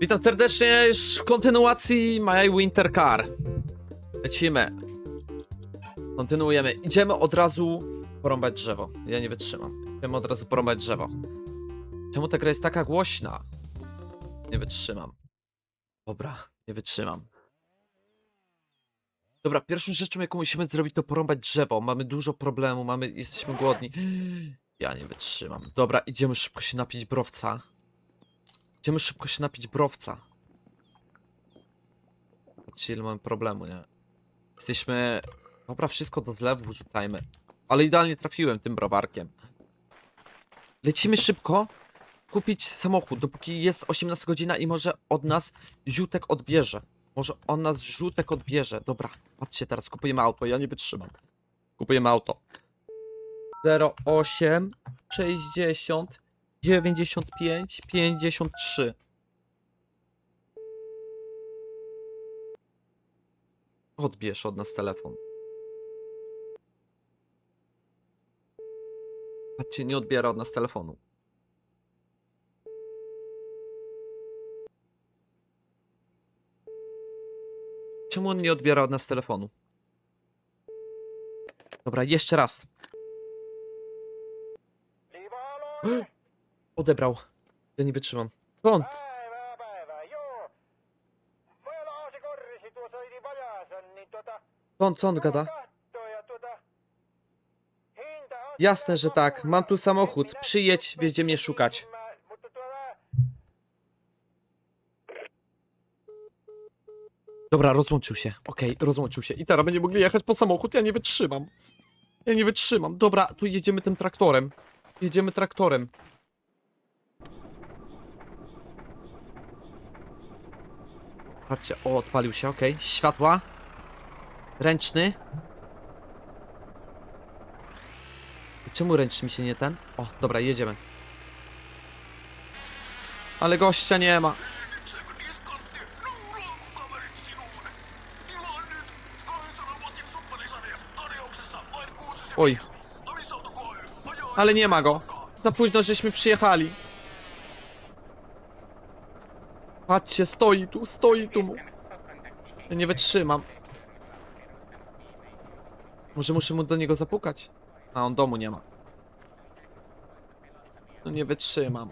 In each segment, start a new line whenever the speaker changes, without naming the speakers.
Witam serdecznie już w kontynuacji My Winter Car. Lecimy. Kontynuujemy. Idziemy od razu porąbać drzewo. Ja nie wytrzymam. Idziemy od razu porąbać drzewo. Czemu ta gra jest taka głośna? Nie wytrzymam. Dobra, nie wytrzymam. Dobra, pierwszą rzeczą, jaką musimy zrobić, to porąbać drzewo. Mamy dużo problemu, mamy, jesteśmy głodni. Ja nie wytrzymam. Dobra, idziemy szybko się napić browca. Idziemy szybko się napić browca. Patrzcie, ile mamy problemu, nie? Jesteśmy... Dobra, wszystko do zlewu rzucajmy. Ale idealnie trafiłem tym browarkiem. Lecimy szybko kupić samochód, dopóki jest 18 godzina i może od nas ziutek odbierze. Może on nas żółtek odbierze. Dobra, patrzcie, teraz kupujemy auto, ja nie wytrzymam. Kupujemy auto. 08 60 95 53 Odbierz od nas telefon. Patrzcie, nie odbiera od nas telefonu. Czemu on nie odbiera od nas telefonu? Dobra, jeszcze raz. Odebrał. Ja nie wytrzymam. Skąd?
Niin tota...
Skąd, co on gada?
tota...
Jasne, że tak. Mam tu samochód. Przyjedź, wiedzie mnie szukać. Dobra, rozłączył się. Okej, rozłączył się. I teraz będziemy mogli jechać po samochód. Ja nie wytrzymam. Ja nie wytrzymam. Dobra, tu jedziemy tym traktorem. Jedziemy traktorem. Patrzcie, o, odpalił się, okej. Światła. Ręczny. Czemu ręczny mi się nie ten? O, dobra, jedziemy. Ale gościa nie ma.
Diskontti, luokukaverit sinulle. Tilaa nyt 200 watin suppanisarja tarjouksessa vain 6
Oj, ale nie ma go. Za późno żeśmy przyjechali. Patrzcie, stoi tu, stoi tu. Ja nie wytrzymam. Może muszę mu do niego zapukać? A on domu nie ma. No nie wytrzymam.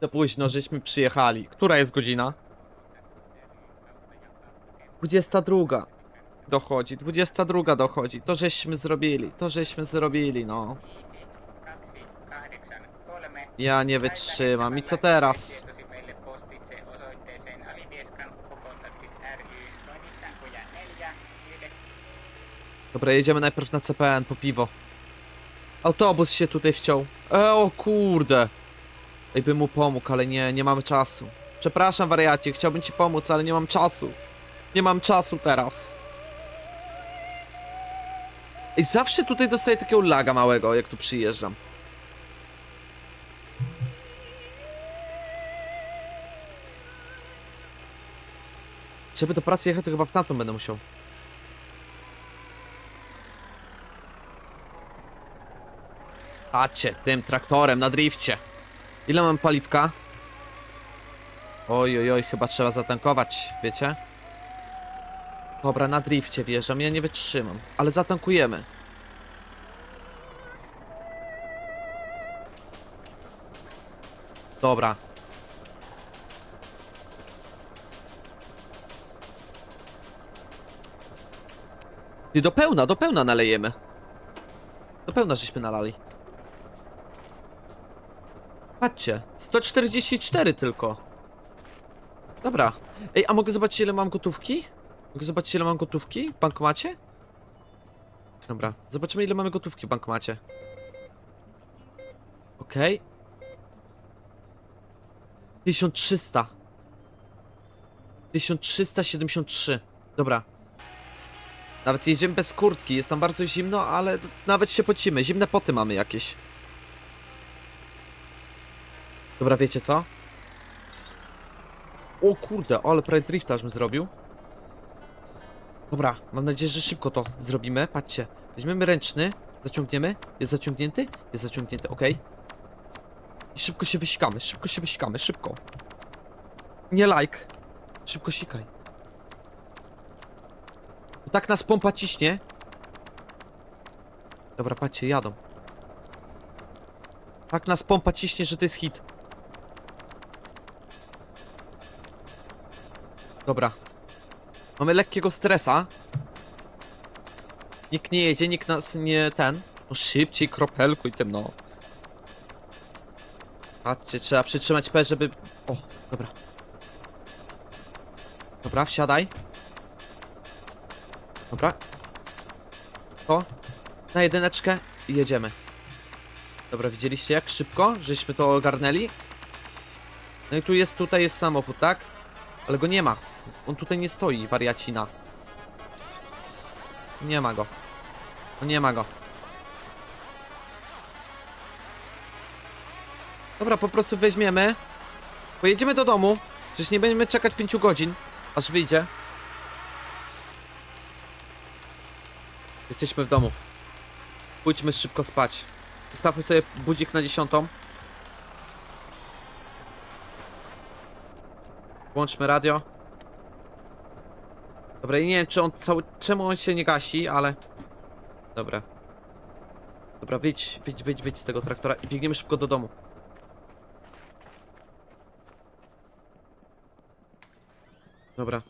Za późno żeśmy przyjechali. Która jest godzina? 22. Dochodzi, 22 dochodzi. To żeśmy zrobili, to żeśmy zrobili, no. Ja nie wytrzymam. I co teraz? Dobra, jedziemy najpierw na CPN po piwo. Autobus się tutaj wciął. E, o kurde. Ej, bym mu pomógł, ale nie, nie mamy czasu. Przepraszam, wariacie, chciałbym ci pomóc, ale nie mam czasu. Nie mam czasu teraz. Ej, zawsze tutaj dostaję takiego laga małego, jak tu przyjeżdżam. Żeby do pracy jechać, to chyba w tamtą będę musiał. Patrzcie, tym traktorem na drifcie. Ile mam paliwka? Oj, oj, oj, chyba trzeba zatankować, wiecie? Dobra, na drifcie wjeżdżam, ja nie wytrzymam, ale zatankujemy. Dobra. I do pełna, do pełna nalejemy. Do pełna żeśmy nalali. Patrzcie, 144 tylko. Dobra. Ej, a mogę zobaczyć ile mam gotówki? Mogę zobaczyć ile mam gotówki w bankomacie? Dobra, zobaczymy ile mamy gotówki w bankomacie. Okej. 1300. 1373. Dobra. Nawet jedziemy bez kurtki, jest tam bardzo zimno, ale nawet się pocimy. Zimne poty mamy jakieś. Dobra, wiecie co? O kurde, ale prawie drifta żebym zrobił. Dobra, mam nadzieję, że szybko to zrobimy. Patrzcie, weźmiemy ręczny, zaciągniemy. Jest zaciągnięty? Jest zaciągnięty, ok. I szybko się wysikamy, szybko się wysikamy, szybko. Nie like. Szybko sikaj. Tak nas pompa ciśnie. Dobra, patrzcie, jadą. Tak nas pompa ciśnie, że to jest hit. Dobra. Mamy lekkiego stresa. Nikt nie jedzie, nikt nas nie ten. No szybciej, kropelkuj tym, no. Patrzcie, trzeba przytrzymać P, żeby... O, dobra. Dobra, wsiadaj. Dobra. To. Na jedyneczkę i jedziemy. Dobra, widzieliście jak szybko, żeśmy to ogarnęli? No i tu jest, tutaj jest samochód, tak? Ale go nie ma. On tutaj nie stoi, wariacina. Nie ma go. No nie ma go. Dobra, po prostu weźmiemy. Pojedziemy do domu. Przecież nie będziemy czekać 5 godzin, aż wyjdzie. Jesteśmy w domu. Pójdźmy szybko spać. Ustawmy sobie budzik na dziesiątą. Włączmy radio. Dobra, i nie wiem, czy on cały... Czemu on się nie gasi, ale... Dobra. Dobra, wyjdź, wyjdź, wyjdź, wyjdź z tego traktora i biegniemy szybko do domu. Dobra.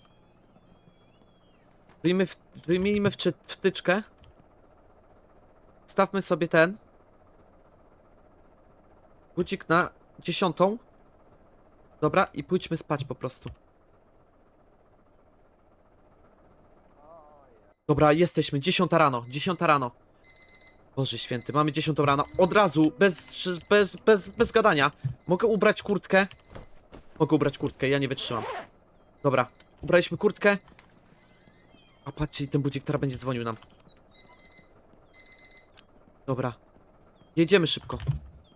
Wyjmijmy, w, wyjmijmy wczy, wtyczkę. Stawmy sobie ten. Budzik na dziesiątą. Dobra, i pójdźmy spać po prostu. Dobra, jesteśmy. Dziesiąta rano. Dziesiąta rano. Boże święty, mamy dziesiątą rano. Od razu, bez, bez, bez, bez gadania. Mogę ubrać kurtkę? Mogę ubrać kurtkę, ja nie wytrzymam. Dobra, ubraliśmy kurtkę. A patrzcie, ten budzik teraz będzie dzwonił nam. Dobra. Jedziemy szybko.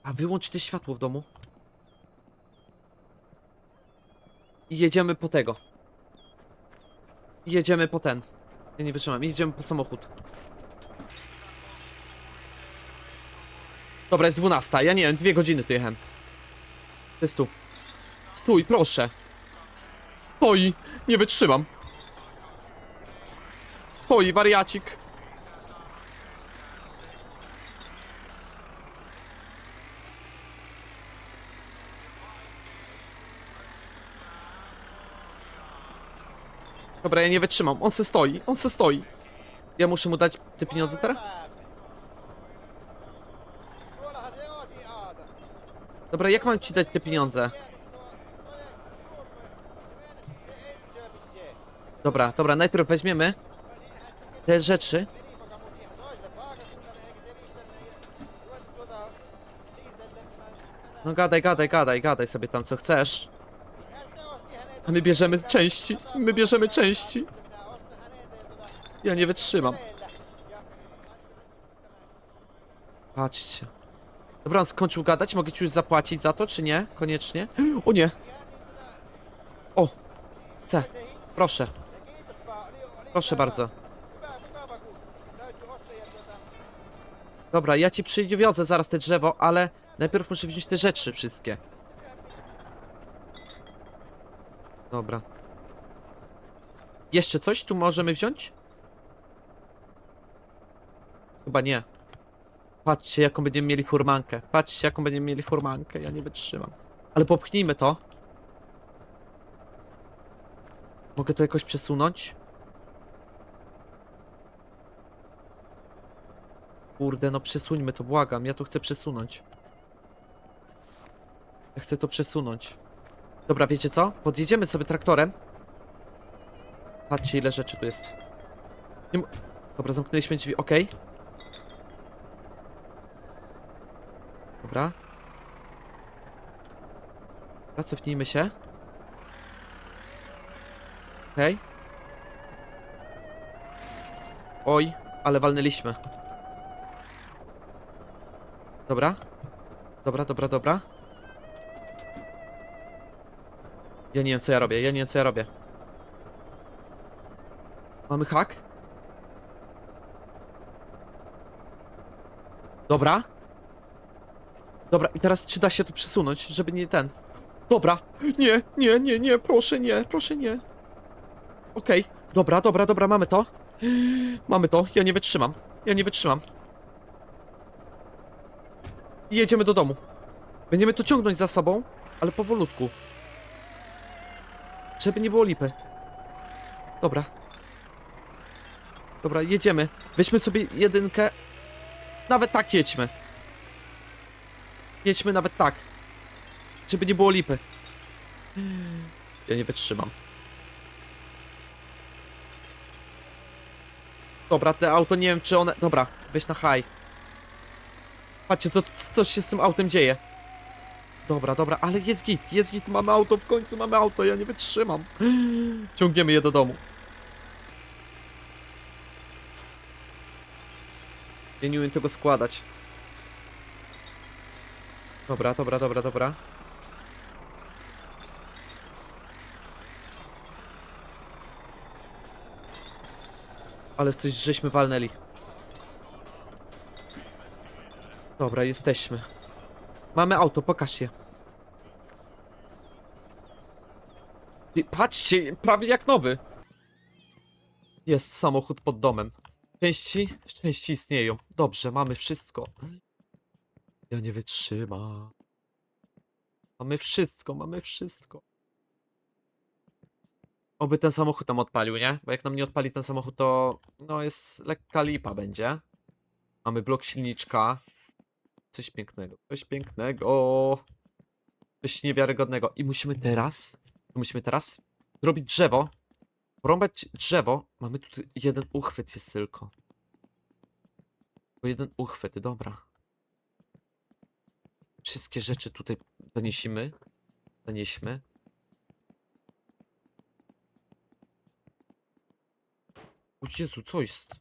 A wyłącz te światło w domu. I jedziemy po tego. I jedziemy po ten. Ja nie wytrzymam. Jedziemy po samochód. Dobra, jest 12. Ja nie wiem, dwie godziny tu jechałem. Jest tu. Stój, proszę. Stoi, nie wytrzymam. Stoi, wariacik. Dobra, ja nie wytrzymam. On se stoi, on se stoi. Ja muszę mu dać te pieniądze teraz? Dobra, jak mam ci dać te pieniądze? Dobra, dobra, najpierw weźmiemy te rzeczy. No gadaj, gadaj, gadaj, gadaj sobie tam co chcesz. A my bierzemy części, my bierzemy części.
Ja
nie wytrzymam. Patrzcie. Dobra, on skończył gadać, mogę ci już zapłacić za to, czy nie? Koniecznie? O nie! O! C. Proszę, proszę bardzo. Dobra, ja ci przywiozę zaraz te drzewo, ale najpierw muszę wziąć te rzeczy wszystkie. Dobra. Jeszcze coś tu możemy wziąć? Chyba nie. Patrzcie, jaką będziemy mieli furmankę. Patrzcie, jaką będziemy mieli furmankę. Ja nie wytrzymam. Ale popchnijmy to. Mogę to jakoś przesunąć? Kurde, no przesuńmy to, błagam. Ja to chcę przesunąć. Ja chcę to przesunąć. Dobra, wiecie co? Podjedziemy sobie traktorem. Patrzcie, ile rzeczy tu jest. Nie Dobra, zamknęliśmy drzwi, okej. Dobra. Dobra, cofnijmy się. Okej. Oj, ale walnęliśmy. Dobra. Dobra, dobra, dobra. Ja nie wiem co ja robię, ja nie wiem co ja robię. Mamy hak? Dobra. Dobra, i teraz czy da się to przesunąć, żeby nie ten. Dobra. Nie, nie, nie, nie, proszę nie, proszę nie. Okej, dobra, dobra, dobra, mamy to. Mamy to, ja nie wytrzymam. Ja nie wytrzymam. I jedziemy do domu. Będziemy to ciągnąć za sobą, ale powolutku. Żeby nie było lipy. Dobra. Dobra, jedziemy. Weźmy sobie jedynkę. Nawet tak jedźmy. Jedźmy nawet tak. Żeby nie było lipy. Ja nie wytrzymam. Dobra, te auto nie wiem czy one... Dobra, weź na high. Patrzcie, co, co się z tym autem dzieje. Dobra, dobra, ale jest git, jest git, mamy auto, w końcu mamy auto, ja nie wytrzymam. Ciągniemy je do domu. Ja nie umiem tego składać. Dobra, dobra, dobra, dobra. Ale coś żeśmy walnęli. Dobra, jesteśmy. Mamy auto, pokaż. Ty, Patrzcie, prawie jak nowy. Jest samochód pod domem. Części? Części istnieją. Dobrze, mamy wszystko. Ja nie wytrzymam. Mamy wszystko, mamy wszystko. Oby ten samochód nam odpalił, nie? Bo jak nam nie odpali ten samochód, to no jest lekka lipa będzie. Mamy blok silniczka. Coś pięknego, coś pięknego. Coś niewiarygodnego. I musimy teraz, musimy teraz zrobić drzewo. Porąbać drzewo. Mamy tu jeden uchwyt jest tylko. Jeden uchwyt, dobra. Wszystkie rzeczy tutaj zaniesiemy. Zanieśmy. O Jezu, co jest?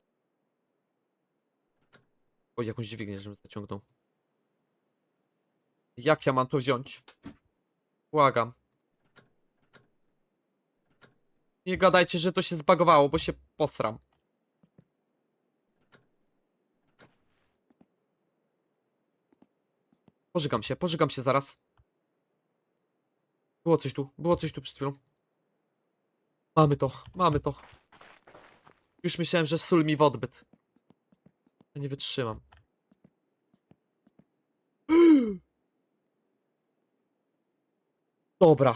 O, jakąś dźwignię, żebym zaciągnął. Jak ja mam to wziąć? Błagam. Nie gadajcie, że to się zbagowało, bo się posram. Pożygam się, pożygam się zaraz. Było coś tu, było coś tu przed chwilą. Mamy to, mamy to. Już myślałem, że sól mi w odbyt. Ja nie wytrzymam. Dobra.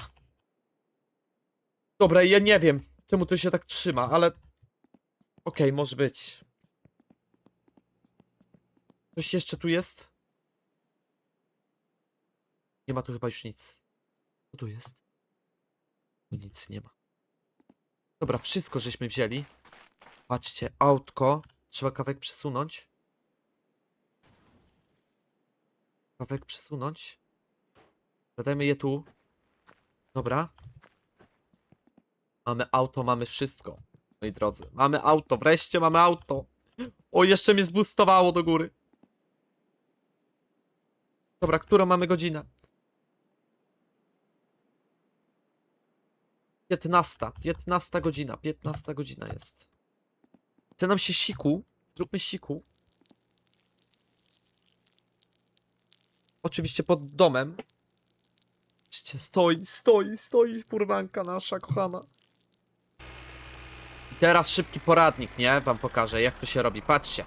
Dobra, ja nie wiem, czemu to się tak trzyma, ale... Okej, może być. Coś jeszcze tu jest? Nie ma tu chyba już nic. Co tu jest? Tu nic nie ma. Dobra, wszystko żeśmy wzięli. Patrzcie, autko. Trzeba kawałek przesunąć. Kawałek przesunąć. Dodajmy je tu. Dobra. Mamy auto, mamy wszystko. Moi drodzy, mamy auto, wreszcie mamy auto. O, jeszcze mnie zbustowało do góry. Dobra, którą mamy godzinę? 15, 15 godzina, 15 godzina jest. Chce nam się siku. Zróbmy siku. Oczywiście pod domem. Patrzcie, stoi, stoi, stoi kurwanka nasza kochana. I teraz szybki poradnik, nie? Wam pokażę, jak to się robi. Patrzcie.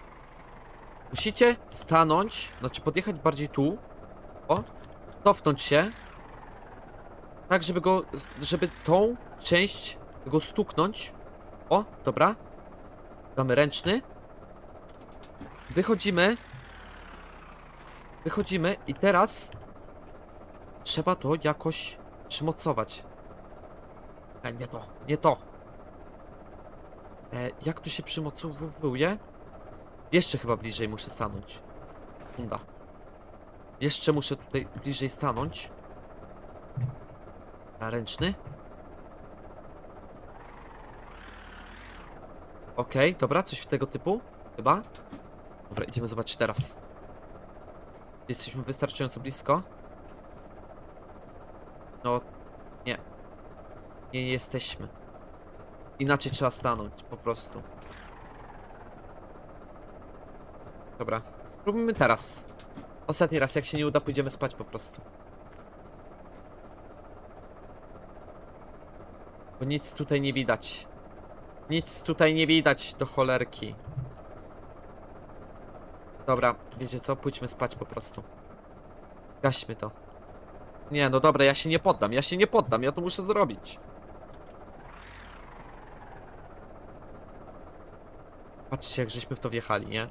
Musicie stanąć, znaczy podjechać bardziej tu. O, cofnąć się. Tak, żeby go, żeby tą część go stuknąć. O, dobra. Damy ręczny. Wychodzimy. Wychodzimy i teraz trzeba to jakoś przymocować. E, nie to, nie to. E, jak tu się przymocowuje? Jeszcze chyba bliżej muszę stanąć. Sekunda. Jeszcze muszę tutaj bliżej stanąć. A ręczny? Okej, dobra, coś w tego typu? Chyba? Dobra, idziemy zobaczyć teraz. Jesteśmy wystarczająco blisko. No, nie. Nie jesteśmy. Inaczej trzeba stanąć, po prostu. Dobra, spróbujmy teraz. Ostatni raz, jak się nie uda, pójdziemy spać po prostu. Bo nic tutaj nie widać. Nic tutaj nie widać do cholerki. Dobra, wiecie co? Pójdźmy spać po prostu. Gaśmy to. Nie, no dobra, ja się nie poddam, ja się nie poddam, ja to muszę zrobić. Patrzcie, jak żeśmy w to wjechali, nie?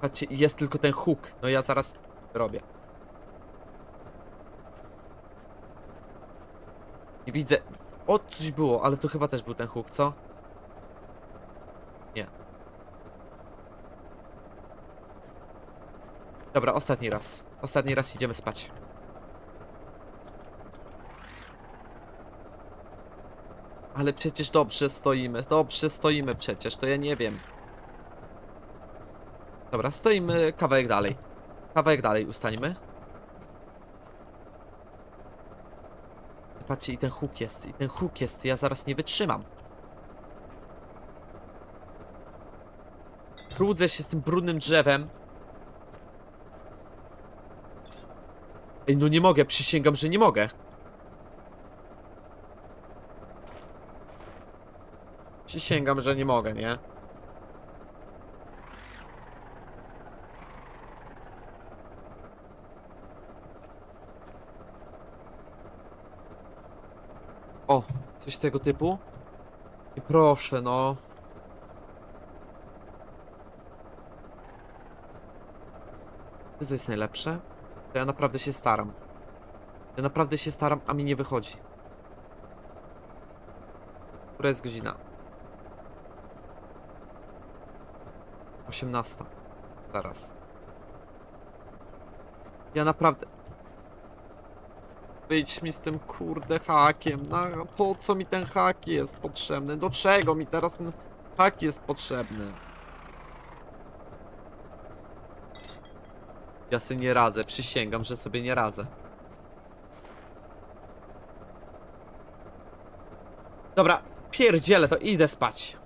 Patrzcie, jest tylko ten huk. No ja zaraz robię. Nie widzę. O, coś było, ale to chyba też był ten huk, co? Nie. Dobra, ostatni raz. Ostatni raz idziemy spać. Ale przecież dobrze stoimy, dobrze stoimy przecież, to ja nie wiem. Dobra, stoimy kawałek dalej. Kawałek dalej ustańmy. Patrzcie, i ten huk jest, i ten huk jest, ja zaraz nie wytrzymam. Trudzę się z tym brudnym drzewem. Ej, no nie mogę, przysięgam, że nie mogę. Przysięgam, że nie mogę, nie? O, coś tego typu? I proszę, no. Co jest najlepsze? To ja naprawdę się staram. Ja naprawdę się staram, a mi nie wychodzi. Która jest godzina? 18. Zaraz. Ja naprawdę. Wyjdź mi z tym kurde hakiem. Na, po co mi ten hak jest potrzebny? Do czego mi teraz ten hak jest potrzebny? Ja sobie nie radzę, przysięgam, że sobie nie radzę. Dobra, pierdzielę to, idę spać.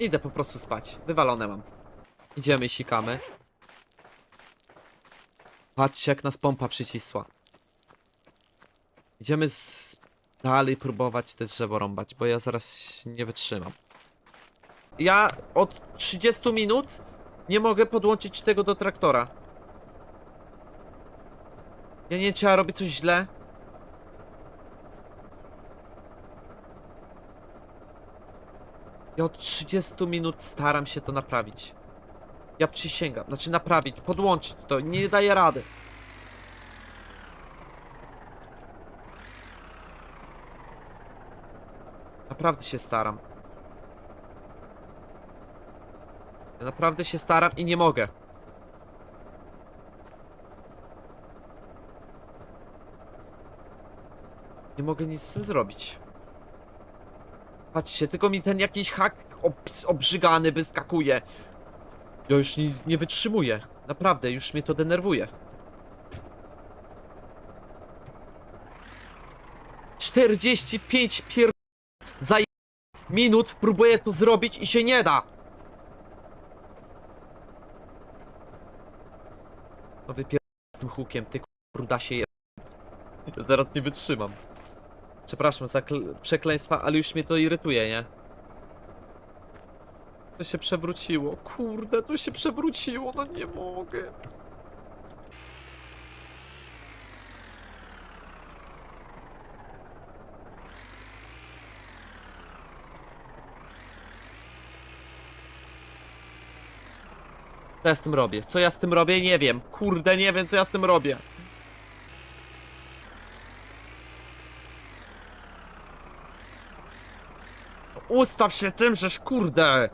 Idę po prostu spać. Wywalone mam. Idziemy sikamy. Patrzcie jak nas pompa przycisła. Idziemy z... dalej próbować te drzewo rąbać, bo ja zaraz nie wytrzymam. Ja od 30 minut nie mogę podłączyć tego do traktora. Ja nie ja robię coś źle. Ja od 30 minut staram się to naprawić. Ja przysięgam, znaczy naprawić, podłączyć to, nie daję rady. Naprawdę się staram. Ja naprawdę się staram i nie mogę. Nie mogę nic z tym zrobić. Patrzcie, tylko mi ten jakiś hak ob obrzygany wyskakuje. Ja już nie, nie wytrzymuję. Naprawdę, już mnie to denerwuje. 45 pier... za minut próbuję to zrobić i się nie da. No wypier... z tym hukiem, ty bruda się je... Zaraz nie wytrzymam. Przepraszam za kl- przekleństwa, ale już mnie to irytuje, nie? To się przewróciło. Kurde, to się przewróciło, no nie mogę. Co ja z tym robię? Co ja z tym robię? Nie wiem. Kurde, nie wiem, co ja z tym robię. Ustaw się tym, żeż kurde!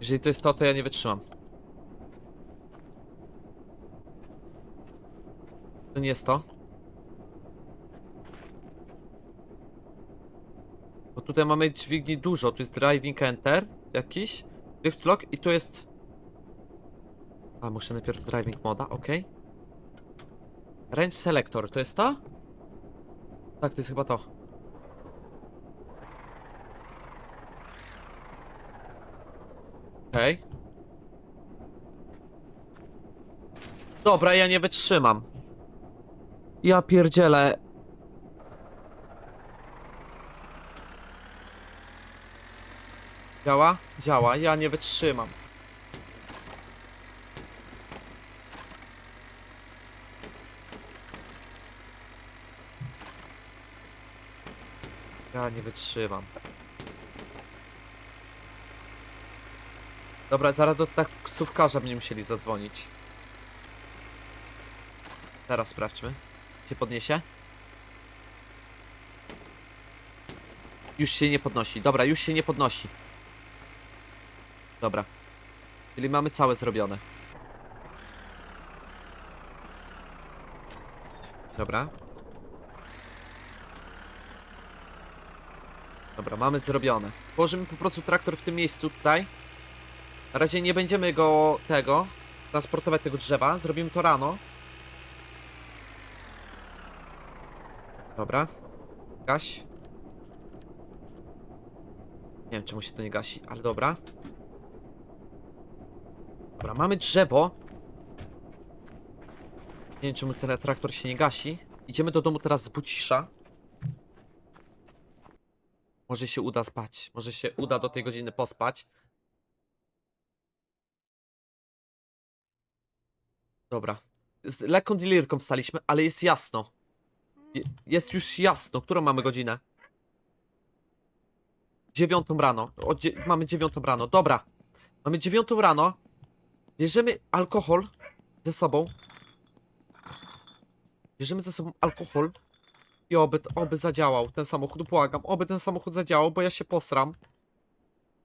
Jeżeli to jest to, to ja nie wytrzymam. To nie jest to. Tutaj mamy dźwigni dużo. Tu jest driving enter jakiś. Lift lock i tu jest... A, muszę najpierw driving moda, ok. Range selector, to jest to? Tak, to jest chyba to. Okej. Dobra, ja nie wytrzymam. Ja pierdzielę. Działa? Działa. Ja nie wytrzymam. Ja nie wytrzymam. Dobra, zaraz do taksówkarza będziemy musieli zadzwonić. Teraz sprawdźmy. Się podniesie? Już się nie podnosi. Dobra, już się nie podnosi. Dobra. Czyli mamy całe zrobione. Dobra. Dobra, mamy zrobione. Położymy po prostu traktor w tym miejscu tutaj. Na razie nie będziemy go tego transportować tego drzewa. Zrobimy to rano. Dobra. Gaś. Nie wiem czemu się to nie gasi, ale dobra. Dobra, mamy drzewo. Nie wiem czemu ten traktor się nie gasi. Idziemy do domu teraz z Bucisza. Może się uda spać. Może się uda do tej godziny pospać. Dobra. Z lekką delirką wstaliśmy, ale jest jasno. Je- Jest już jasno. Którą mamy godzinę? Dziewiątą rano. Dzie mamy dziewiątą rano. Dobra. Mamy dziewiątą rano. Bierzemy alkohol ze sobą. Bierzemy ze sobą alkohol. I oby, oby zadziałał ten samochód, błagam. Oby ten samochód zadziałał, bo ja się posram.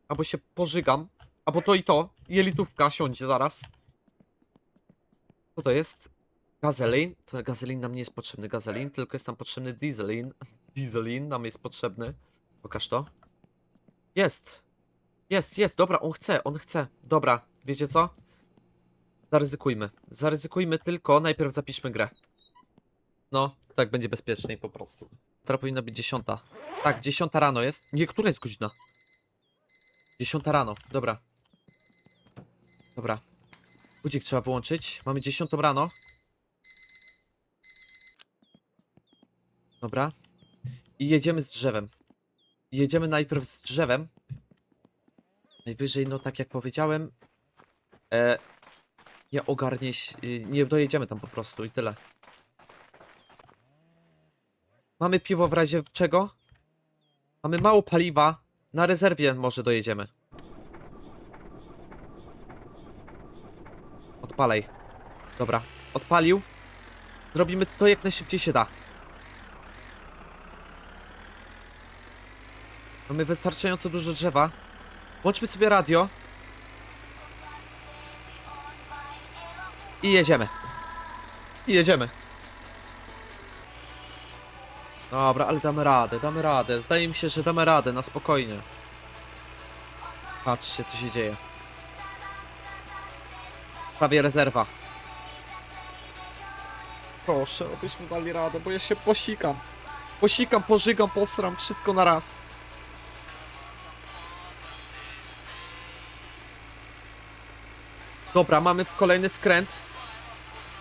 Albo się pożygam. Albo to i to. Jelitówka siądzie zaraz. Co to jest? Gazelin? To gazelin nam nie jest potrzebny gazelin, tylko jest nam potrzebny dieselin. Dieselin nam jest potrzebny. Pokaż to. Jest. Jest, jest, dobra, on chce, on chce. Dobra, wiecie co? Zaryzykujmy. Zaryzykujmy tylko, najpierw zapiszmy grę. No, tak będzie bezpieczniej po prostu. Teraz powinna być dziesiąta. Tak, dziesiąta rano jest. Nie, która jest godzina? Dziesiąta rano, dobra. Dobra. Budzik trzeba wyłączyć. Mamy dziesiątą rano. Dobra. I jedziemy z drzewem. Jedziemy najpierw z drzewem. Najwyżej, no tak jak powiedziałem, e, nie ogarnie się, y, nie dojedziemy tam po prostu i tyle. Mamy piwo w razie czego? Mamy mało paliwa. Na rezerwie może dojedziemy. Odpalaj. Dobra, odpalił. Zrobimy to jak najszybciej się da. Mamy wystarczająco dużo drzewa. Włączmy sobie radio. I jedziemy. I jedziemy. Dobra, ale damy radę, damy radę. Zdaje mi się, że damy radę, na spokojnie. Patrzcie, co się dzieje. Prawie rezerwa. Proszę, abyśmy dali radę, bo ja się posikam. Posikam, pożygam, posram, wszystko na raz. Dobra, mamy kolejny skręt.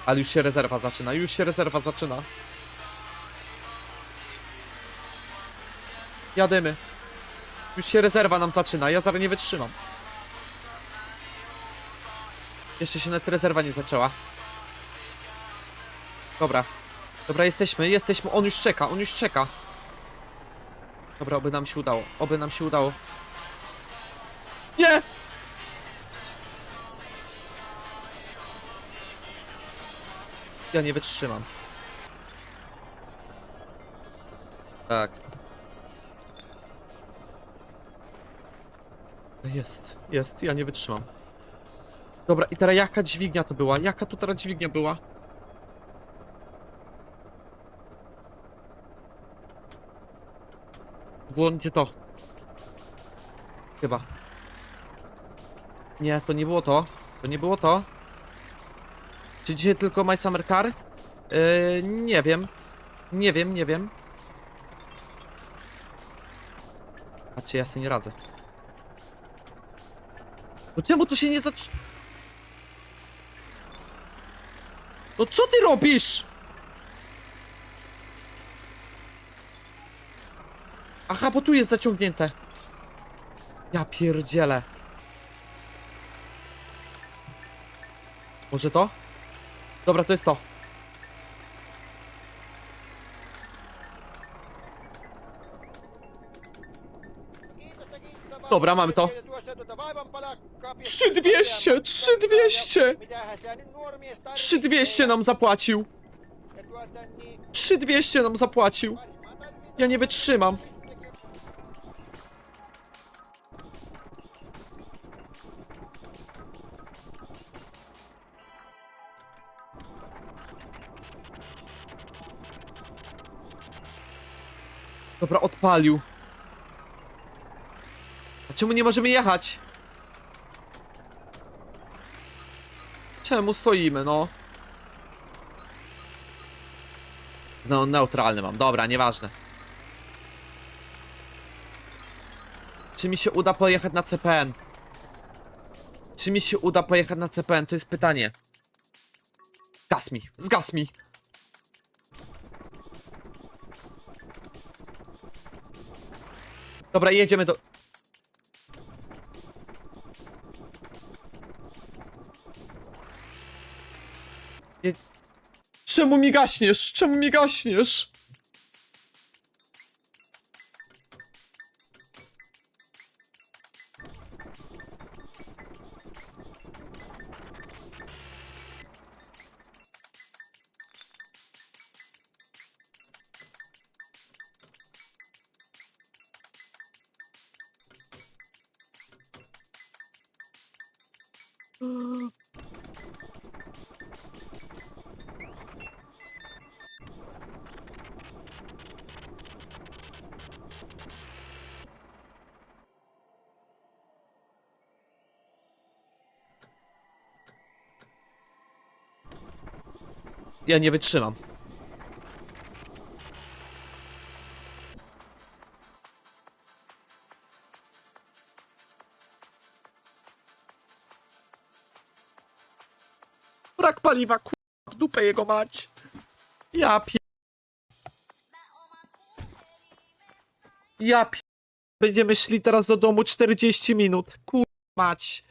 Ale już się rezerwa zaczyna, już się rezerwa zaczyna. Jadymy. Już się rezerwa nam zaczyna, ja zaraz nie wytrzymam. Jeszcze się nawet rezerwa nie zaczęła. Dobra. Dobra, jesteśmy, jesteśmy. On już czeka, on już czeka. Dobra, oby nam się udało. Oby nam się udało. Nie! Ja nie wytrzymam. Tak. Jest, jest, ja nie wytrzymam. Dobra, i teraz jaka dźwignia to była? Jaka tu teraz dźwignia była? Było gdzie to? Chyba. Nie, to nie było to. To nie było to. Czy dzisiaj tylko My Summer Car? Yy, nie wiem. Nie wiem, nie wiem. A czy ja sobie nie radzę? No czemu tu się nie zacz... No co ty robisz? Aha, bo tu jest zaciągnięte. Ja pierdzielę. Może to? Dobra, to jest to. Dobra, mamy to. 3200, 3200. 3200 nam zapłacił. 3200 nam zapłacił. Ja nie wytrzymam. Odpalił. A czemu nie możemy jechać? Czemu stoimy, no? No, neutralny mam. Dobra, nieważne. Czy mi się uda pojechać na CPN? Czy mi się uda pojechać na CPN? To jest pytanie. Zgas mi, zgas mi. Dobra, jedziemy do... Czemu mi gaśniesz? Czemu mi gaśniesz? Ja nie wytrzymam. Paliwa, ku... w dupę jego mać. Ja pie... Ja pie... Będziemy szli teraz do domu 40 minut. Kur... mać.